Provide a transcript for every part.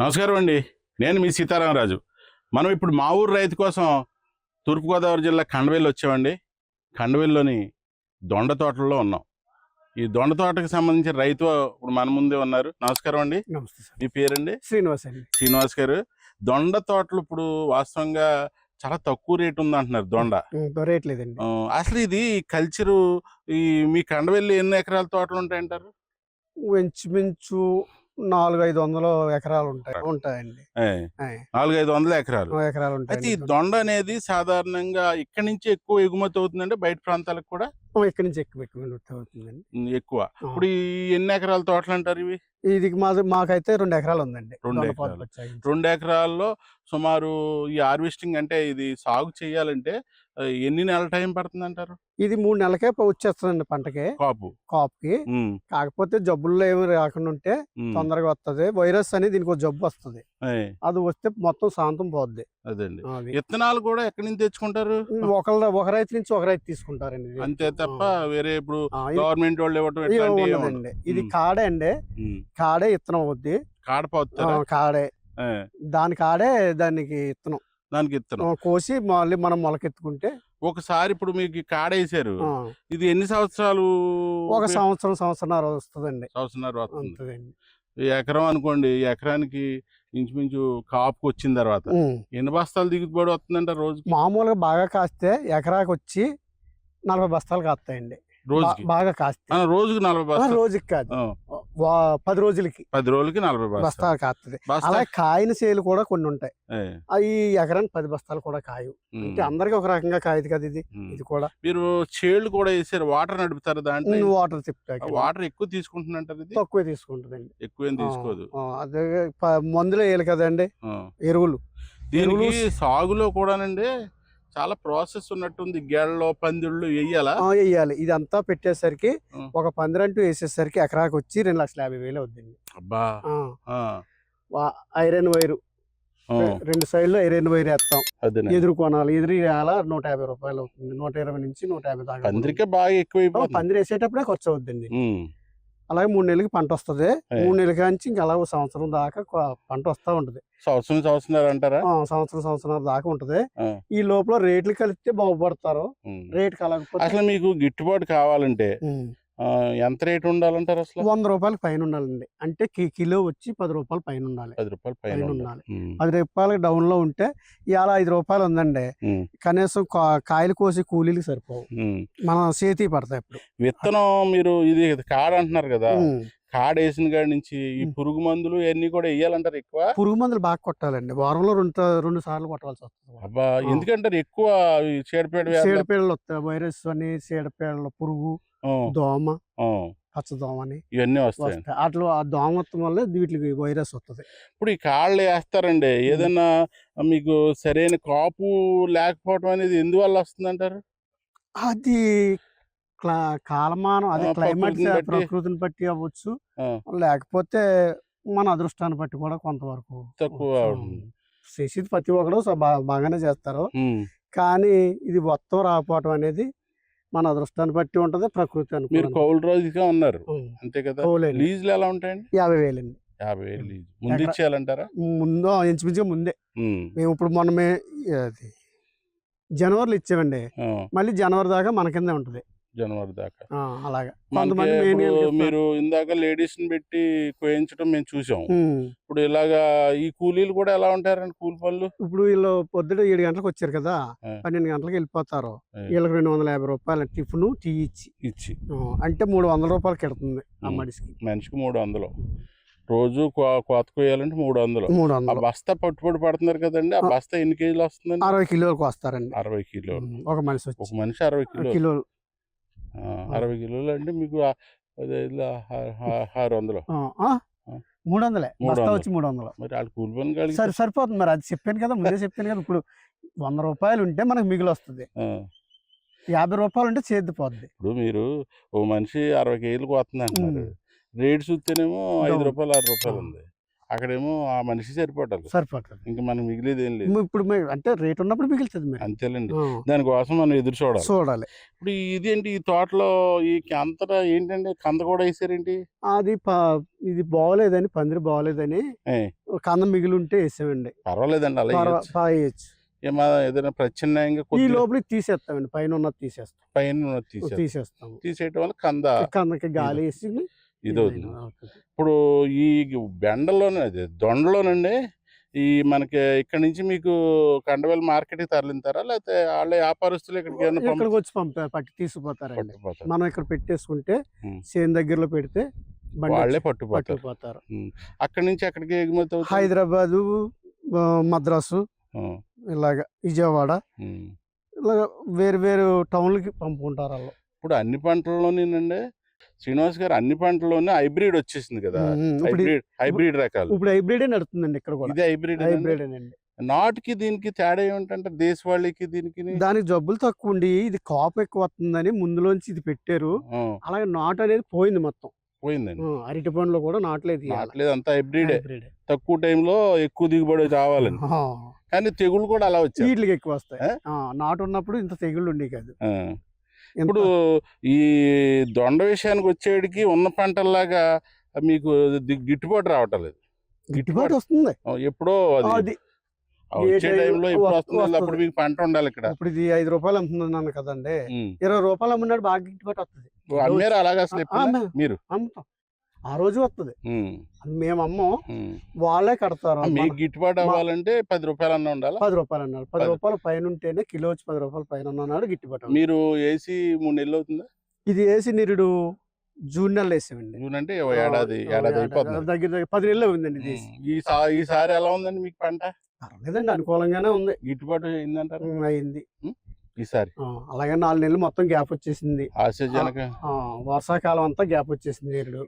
నమస్కారం అండి. నేను మీ సీతారామరాజు. మనం ఇప్పుడు మా ఊరు రైతు కోసం తూర్పుగోదావరి జిల్లా కండవేలు వచ్చామండి. కండవేలులోని దొండ తోటల్లో ఉన్నాం. ఈ దొండ తోటకు సంబంధించిన రైతు ఇప్పుడు మన ముందే ఉన్నారు. నమస్కారం అండి. నమస్తే సార్. మీ పేరండి? శ్రీనివాస్ అండి. శ్రీనివాస్ గారు. దొండ తోటలు ఇప్పుడు వాస్తవంగా చాలా తక్కువ రేటు ఉంది అంటున్నారు దొండ. ఆ, అసలు ఇది కల్చరు ఈ మీ కండవెల్లి ఎన్ని ఎకరాల తోటలు ఉంటాయంటారు? ఇంచుమించు నాలుగు ఐదు వందలు ఎకరాలు ఉంటాయి ఉంటాయండి. ఆయ్, నాలుగైదు వందల ఎకరాలు. ఎకరాలు అయితే ఈ ఉంటాయి దొండ అనేది సాధారణంగా ఇక్కడి నుంచి ఎక్కువ ఎగుమతి అవుతుందంటే బయట ప్రాంతాలకు కూడా? ఇక్కడి నుంచి ఎక్కువ ఎక్కువ అవుతుందండి? ఎక్కువ. ఇప్పుడు ఎన్ని ఎకరాల తోటలు అంటారు ఇవి? ఇది మాది మాకైతే రెండు ఎకరాలు ఉందండి. రెండు ఎకరాలు. రెండు ఎకరాల్లో సుమారు ఈ హార్వెస్టింగ్ అంటే ఇది సాగు చేయాలంటే ఎన్ని నెలల టైం పడుతుంది అంటారు ఇది మూడు నెలలకే వచ్చేస్తుందండి పంటకి. కాపు. కాపుకి. కాకపోతే జబ్బుల్లో ఏమి రాకుండా ఉంటే తొందరగా వస్తుంది వైరస్ అని దీనికి ఒక జబ్బు వస్తుంది. అది వస్తే మొత్తం శాంతం పోద్ది. అదండి అది. విత్తనాలు కూడా ఎక్కడి నుంచి తెచ్చుకుంటారు? ఒకళ్ళ ఒక రైతు నుంచి ఒక రైతు తీసుకుంటారండి. అంతే తప్ప. వేరే ఇప్పుడు గవర్నమెంట్ వాళ్ళు ఇవ్వటం ఇది. కాడే అండి. కాడే ఇత్తనం అవుద్ది. కాడే ఏయ్, దాని కాడే దానికి ఇత్తనం. దానికి ఇత్తనం. కోసి మళ్ళీ మనం మొలకెత్తుకుంటే. ఒకసారి ఇప్పుడు మీకు కాడేసారు ఇది ఎన్ని సంవత్సరాలు ఒక సంవత్సరం సంవత్సరం వస్తుందండి. వస్తుంది ఈ ఎకరం అనుకోండి ఎకరానికి ఇంచుమించు కాపుకి వచ్చిన తర్వాత. ఎన్ని బస్తాలు దిగుబడి వస్తుందంట రోజుకి? మామూలుగా బాగా కాస్తే ఎకరాకి వచ్చి నలభై బస్తాలు కాస్తాయండి. రోజుకి? బాగా కాస్తే. ఆ, రోజుకి నలభై బస్తాలు. రోజుకి కాదు. పది రోజులకి పది రోజులకి నలభై బస్తాలు. కాస్తుంది అలాగే కాయని సేలు కూడా కొన్ని ఉంటాయి. అవి ఎకరానికి పది బస్తాలు కూడా కాయు అంటే అందరికి ఒక రకంగా కాయదు కదా ఇది. ఇది కూడా. మీరు చేళ్ళు కూడా వేసారు. వాటర్ నడుపుతారు దాంట్లో? వాటర్ చెప్తా వాటర్ ఎక్కువ తీసుకుంటున్నట్టు తక్కువ తీసుకుంటుందండి. ఎక్కువ ఏం తీసుకోదు. అదే మందులు వేయాలి కదండి. ఎరువులు. దీనికి సాగులో కూడానండి చాలా ప్రాసెస్ ఉన్నట్టుంది. గేళ్ళలో పందిళ్ళు వెయ్యాలా? వేయాలి ఇదంతా పెట్టేసరికి ఆ. ఒక పందిరంటూ వేసేసరికి ఎకరాకి వచ్చి రెండు లక్షల యాభై వేలు అవుతుంది అబ్బా! Iron wire. రెండు సైడ్లు ఐరన్ వైర్ వేస్తాం. ఎదురు కొనాలి. ఎదురు వేయాల? నూట యాభై రూపాయలు అవుతుంది. నూట ఇరవై నుంచి నూట యాభై దాకా పందిరికే బాగా ఎక్కువ పందిరి వేసేటప్పుడే ఖర్చు అవుతుంది అలాగే మూడు నెలలకి పంట వస్తుంది. మూడు నెలల నుంచి ఇంకా అలా ఒక సంవత్సరం దాకా పంట వస్తూ ఉంటది సంవత్సరం సంవత్సరం అంటారా ఆ, సంవత్సరం సంవత్సరం దాకా ఉంటది. ఈ లోపల రేట్లు కలిస్తే బాగుపడతారు. రేట్ కలగకపోతే అసలు మీకు గిట్టుబాటు కావాలంటే ఎంత రేట్ ఉండాలంటారు అసలు? వంద రూపాయలు పైన ఉండాలండి. అంటే కిలో వచ్చి పది రూపాయలు పైన ఉండాలి. పది రూపాయలు పైన ఉండాలి. పది రూపాయలు డౌన్లో ఉంటే ఇవాళ ఐదు రూపాయలు ఉందండి. కనీసం కాయలు కోసి కూలీలు సరిపోవు. మన చేతి పడతాయి ఇప్పుడు విత్తనం మీరు ఇది కాడ అంటున్నారు కదా. ఉమ్. కాడ వేసిన కాడి నుంచి ఈ. పురుగు మందులు ఇవన్నీ కూడా వేయాలంటారు ఎక్కువ? పురుగు మందులు బాగా కొట్టాలండి. వారంలో రెండు రెండు సార్లు కొట్టవలసి వస్తుంది అబ్బా. ఎందుకంటారు ఎక్కువ చీడపేడ? చీడపీడలు వస్తాయి. వైరస్ అని చీడపీడలు పురుగు దోమ పచ్చదోమ అని ఇవన్నీ వస్తాయి. అట్లా ఆ దోమ వస్తాం వల్ల వీటికి వైరస్ వస్తుంది ఇప్పుడు ఈ కాళ్ళు వేస్తారండి. ఏదన్నా మీకు సరైన కాపు లేకపోవడం అనేది ఎందువల్ల వస్తుందంటారు? అది క్లా- కాలమానం అదే క్లైమేట్ ప్రకృతిని బట్టి. అవ్వచ్చు. లేకపోతే మన అదృష్టాన్ని బట్టి కూడా కొంతవరకు తక్కువ. చేసేది ప్రతి ఒక్కరు బాగానే చేస్తారు. కానీ ఇది మొత్తం రాకపోవడం అనేది మన అదృష్టాన్ని బట్టి ఉంటది ప్రకృతి మీరు అనుకూలంగా. కౌలు రోజుగా ఉన్నారు. అంతే కదా. లీజులు ఎలా ఉంటాయండి? యాభై వేలండి. యాభై వేలు లీజు. ముందు ఇచ్చేయాలంటారా? ముందు ఇంచుమించుగా ముందే. మేము ఇప్పుడు మొన్న మే అది జనవరిలో ఇచ్చామండి. మళ్ళీ జనవరి దాకా మన కిందే ఉంటది. జనవరి దాకా. అలాగా. మీరు ఇందాక లేడీస్ని పెట్టి కోయించడం మేము చూసాం. ఇప్పుడు ఇలాగా ఈ కూలీలు కూడా ఎలా ఉంటారండి కూలి పనులు? ఇప్పుడు వీళ్ళు పొద్దుట ఏడు గంటలకు వచ్చారు కదా. పన్నెండు గంటలకు వెళ్ళిపోతారు. వీళ్ళకి రెండు వందల యాభై రూపాయలు టిఫిన్ టీ ఇచ్చి. ఇచ్చి. అంటే మూడు వందల రూపాయలు కెడుతుంది ఆ. మనిషికి మనిషికి మూడు వందలు. రోజు కో- కోత కోయాలంటే మూడు వందలు. మూడు ఆ వందలు. బస్తా పట్టుబడి పడుతున్నారు కదండి ఆ. బస్తా ఎన్ని కేజీలు వస్తుందండి? అరవై కిలోలకు వస్తారండి. అరవై కిలోలు. ఒక మనిషి ఒక మనిషి అరవై కిలోలు. కిలోలు. అరవై కిలోలు అంటే మీకు ఆరు వందలు. మూడు వందలే బస్తా. వచ్చి మూడు వందలు మరి వాళ్ళు కూలి పని కలిగి సరి సరిపోతుంది మరి. అది చెప్పాను కదా ముందే చెప్పాను కదా ఇప్పుడు వంద రూపాయలు ఉంటే మనకు మిగిలి వస్తుంది యాభై రూపాయలు ఉంటే చేద్దిపోద్ది ఇప్పుడు మీరు ఓ మనిషి అరవై కేజీలు కోస్తుంది అంటున్నారు రేట్ చూస్తేనేమో ఐదు. రూపాయలు ఆరు రూపాయలు. ఉంది. అక్కడేమో ఆ మనిషి సరిపోవటాలు సరిపోతుంది ఇంకా మనకు మిగిలేదు ఏం లేదు. ఇప్పుడు అంటే రేట్ ఉన్నప్పుడు మిగులుతుంది అంతేలేండి. దానికోసం మనం ఎదురు చూడాలి. చూడాలి. ఇప్పుడు ఇదేంటి ఈ తోటలో ఈ అంతటా ఏంటంటే కంద కూడా వేసారేంటి? అది ఇది బాగోలేదని పందిరి బాగోలేదని కంద మిగిలి ఉంటే వేసామండి. పర్వాలేదండి అలా వేయొచ్చు. ఏదైనా ప్రత్యామ్నాయంగా ఈ లోపల తీసేస్తామండి పైన ఉన్నది తీసేస్తాం. పైన ఉన్నది తీసేస్తాము. తీసేయటం వల్ల కంద కందకి గాలి వేసి ఇది అవుతుంది అవుతుంది. ఇప్పుడు ఈ బెండలోనే అదే దొండలోనండి ఈ మనకి ఇక్కడ నుంచి మీకు కండవేల మార్కెట్కి తరలింతారా? లేకపోతే వాళ్ళ వ్యాపారస్తులు ఇక్కడికి ఇక్కడికి వచ్చి పంప పట్టి పట్టుకుపోతారు. మనం ఇక్కడ పెట్టేసుకుంటే. సేన్ దగ్గరలో పెడితే వాళ్ళే పట్టుకుపోతారు. అక్కడి నుంచి ఎక్కడికి ఎగుమతి హైదరాబాదు మద్రాసు ఇలాగ విజయవాడ. ఇలాగ వేరు వేరు టౌన్లకి పంపుకుంటారు వాళ్ళు. ఇప్పుడు అన్ని పంటల్లోనేనండి శ్రీనివాస్ గారు అన్ని పంటల్లోనే హైబ్రిడ్ వచ్చేసింది కదా. హైబ్రిడ్ హైబ్రిడ్ రకాలు. ఇప్పుడు హైబ్రిడే నడుతుందండి ఇక్కడ కూడా. ఇది హైబ్రిడ్ హైబ్రిడ్ అండి నాటుకి దీనికి తేడా ఏమిటంటే దేశవాళీకి దీనికి దానికి జబ్బులు తక్కువ ఉండి ఇది కాపు ఎక్కువ వస్తుందని ముందులోంచి ఇది పెట్టారు. అలాగే నాటు అనేది పోయింది మొత్తం. పోయిందండి. అరటి పండులో కూడా నాటలేదు. నాట్లేదు అంతా హైబ్రిడే. తక్కువ టైంలో ఎక్కువ దిగుబడి రావాలని ఆ, కానీ తెగులు కూడా అలా వచ్చాయి. వీటికి ఎక్కువ వస్తాయి. నాటు ఉన్నప్పుడు ఇంత తెగుళ్ళు ఉండే కాదు. ఇప్పుడు ఈ దొండ విషయానికి వచ్చేటికి ఉన్న పంటల్లాగా మీకు గిట్టుబాటు రావటం లేదు. గిట్టుబాటు వస్తుంది. ఎప్పుడో అది వచ్చే టైంలో వస్తు- వస్తుంది. అప్పుడు మీకు పంట ఉండాలి ఇక్కడ. ఇప్పుడు ఇది ఐదు రూపాయలు అమ్ముతున్నాను కదండి. ఇరవై రూపాయలు అమ్మినాడు బాగా గిట్టుబాటు వస్తుంది. అమ్మారు అలాగా అసలు. మీరు? అమ్ముతాం. ఆ రోజు వస్తుంది మేము అమ్మం. వాళ్ళే కడతారు మీకు గిట్టుబాటు అవ్వాలంటే పది రూపాయలు అన్న ఉండాలా? పది రూపాయలు అన్నారు పది. రూపాయలు పైన ఉంటేనే కిలో వచ్చి పది రూపాయలు పైన అన్నాడు గిట్టుబాటు. మీరు వేసి మూడు నెలలు అవుతుందా? ఇది వేసి నిరుడు జూన్ నెలలో వేసామండి జూన్ అంటే ఏడాది ఏడాది దగ్గర దగ్గర పది నెలలు ఉందండి ఈసారి ఎలా ఉందండి మీకు పంట? పర్లేదండి అనుకూలంగానే ఉంది. గిట్టుబాటు అయిందంటారు? అయింది. ఈసారి. అలాగే నాలుగు నెలలు మొత్తం గ్యాప్ వచ్చేసింది. వర్షాకాలం అంతా గ్యాప్ వచ్చేసింది. నిరుడు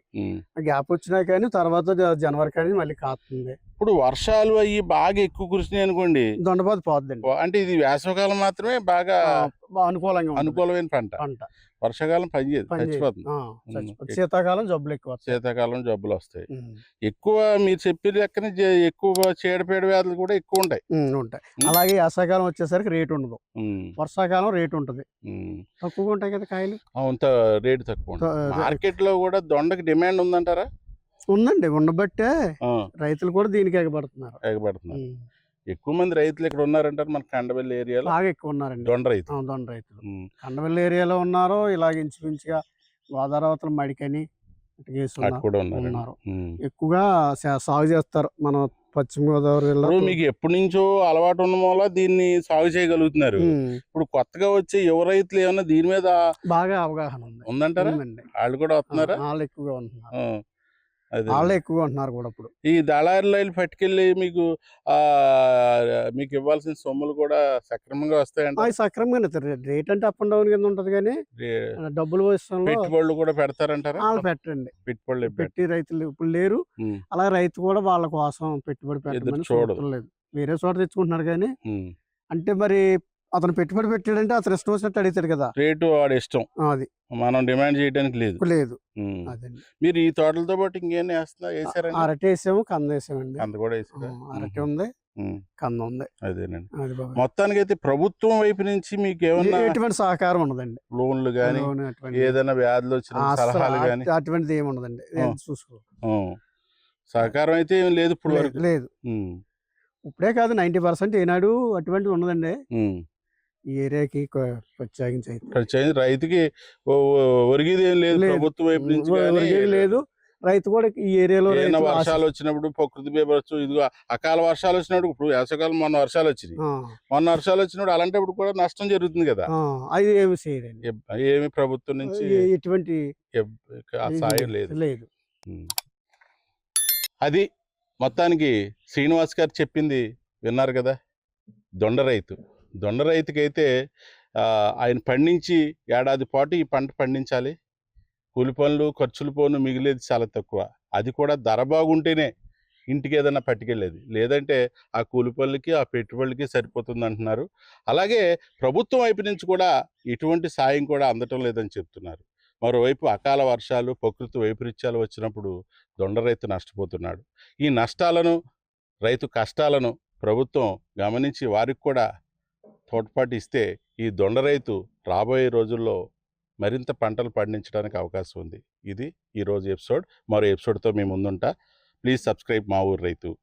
గ్యాప్ వచ్చినా కానీ తర్వాత జనవరి కానీ మళ్ళీ కాస్తుంది ఇప్పుడు వర్షాలు అయ్యి బాగా ఎక్కువ కురిసినాయి అనుకోండి దొండబాదు పోద్దండి. అంటే ఇది వేసవకాలం మాత్రమే బాగా అనుకూలంగా అనుకూలమైన పంట. పంట. వర్షాకాలం పనిచేయదు పని చేయదు. చచ్చిపోతుంది. శీతాకాలం జబ్బులు ఎక్కువ. శీతాకాలం జబ్బులు వస్తాయి. ఎక్కువ మీరు చెప్పిన లెక్కన ఎక్కువ చీడపీడ వ్యాధులు కూడా ఎక్కువ ఉంటాయి. ఉంటాయి. అలాగే యాసకాలం వచ్చేసరికి రేట్ ఉండదు. వర్షాకాలం రేట్ ఉంటుంది. తక్కువగా ఉంటాయి కదా కాయలు? అంత రేటు తక్కువ మార్కెట్లో కూడా దొండకి డిమాండ్ ఉందంటారా? ఉందండి ఉండబట్టే రైతులు కూడా దీనికి ఎగబడుతున్నారు. ఎగబడుతున్నారు. ఎక్కువ మంది రైతులు ఇక్కడ ఉన్నారంటారు మన కండబెల్లి ఏరియాలో? బాగా ఎక్కువ ఉన్నారండి. దొండ రైతు ఆ, దొండ రైతులు. కండవల్లి ఏరియాలో ఉన్నారు ఇలాగ ఇంచుమించుగా గోదావరి అవతల మడికని ఉన్నారు. ఎక్కువగా సాగు చేస్తారు మన పశ్చిమ గోదావరి జిల్లా మీకు ఎప్పటి నుంచో అలవాటు ఉన్న మూల దీన్ని సాగు చేయగలుగుతున్నారు. ఇప్పుడు కొత్తగా వచ్చే యువ రైతులు ఏమన్నా దీని మీద బాగా అవగాహన ఉంది. ఉందంటారా. వాళ్ళు కూడా వస్తున్నారా? వాళ్ళు ఎక్కువగా ఉంటున్నారు. వాళ్ళే ఎక్కువగా ఉంటున్నారు కూడా ఇప్పుడు ఈ దళారులు పట్టుకెళ్ళి మీకు మీకు ఇవ్వాల్సిన సొమ్ములు కూడా సక్రమంగా సక్రమంగానే ఇస్తారు. రేట్ అంటే అప్ అండ్ డౌన్ కింద ఉంటది కానీ డబ్బుల పెట్టుబడులు కూడా పెడతారంటారా వాళ్ళు పెట్టండి పెట్టుబడులు పెట్టి రైతులు ఇప్పుడు లేరు. అలా రైతు కూడా వాళ్ళ కోసం పెట్టుబడి పెట్టమని చూడదు. చూడటం లేదు వేరే చోట తెచ్చుకుంటున్నారు కానీ. అంటే మరి అతను పెట్టుబడి పెట్టాడంటే అతను ఇష్టం వచ్చినట్టు అడుగుతాడు కదా. రేటు వాడి ఇష్టం. అది. మనం డిమాండ్ చేయడానికి లేదు. లేదు. మీరు ఈ తోటలతో పాటు ఇంకేం వేస్తున్నా వేసారండి? అరటి వేసాము కంద వేసామండి. అంత కూడా ఆ, వేసారా? అరటి ఉంది. కంద ఉంది. అదేనండి. మొత్తానికి అయితే ప్రభుత్వం వైపు నుంచి మీకు ఏమన్నా ఎటువంటి సహకారం ఉండదండి. లోన్లు కానీ ఏదైనా వ్యాధులు వచ్చిన సలహాలు కానీ అట్- అటువంటిది ఏమి ఉండదండి. చూసుకో సహకారం అయితే ఏం లేదు ఇప్పుడు లేదు. ఇప్పుడే కాదు నైన్టీ పర్సెంట్ ఏనాడు అటువంటిది ఉండదండి. ఈ ఏరియాకి ప్రత్యేకించి అయితే రైతుకి ఒరిగిది ఏం లేదు. ప్రభుత్వం వైపు నుంచి లేదు. రైతు కూడా ఈ ఏరియాలో వర్షాలు వచ్చినప్పుడు ప్రకృతి బీభత్సం ఇదిగో అకాల వర్షాలు వచ్చినప్పుడు ఇప్పుడు వేసవకాలం మొన్న వర్షాలు వచ్చినాయి. మొన్న వర్షాలు వచ్చినప్పుడు అలాంటప్పుడు కూడా నష్టం జరుగుతుంది కదా. అది ఏమి ఎ- ఏమి ప్రభుత్వం నుంచి ఎటువంటి సాయం లేదు. లేదు. అది మొత్తానికి శ్రీనివాస్ గారు చెప్పింది విన్నారు కదా. దొండ రైతు. దొండ రైతుకైతే ఆయన పండించి ఏడాది పాటు ఈ పంట పండించాలి. కూలి పనులు ఖర్చులు పోను మిగిలేది చాలా తక్కువ. అది కూడా ధర బాగుంటేనే ఇంటికి ఏదైనా పట్టుకెళ్ళేది. లేదంటే ఆ కూలి పనులకి ఆ పెట్టుబడులకి సరిపోతుంది అంటున్నారు అలాగే ప్రభుత్వం వైపు నుంచి కూడా ఎటువంటి సాయం కూడా అందటం లేదని చెప్తున్నారు. మరోవైపు అకాల వర్షాలు ప్రకృతి వైపరీత్యాలు వచ్చినప్పుడు దొండ రైతు నష్టపోతున్నాడు. ఈ నష్టాలను రైతు కష్టాలను ప్రభుత్వం గమనించి వారికి కూడా తోడ్పాటు ఇస్తే ఈ దొండ రైతు రాబోయే రోజుల్లో మరింత పంటలు పండించడానికి అవకాశం ఉంది. ఇది ఈరోజు ఎపిసోడ్. మరో ఎపిసోడ్తో మీ ముందుంటా. ప్లీజ్ సబ్స్క్రైబ్ మా ఊరు రైతు.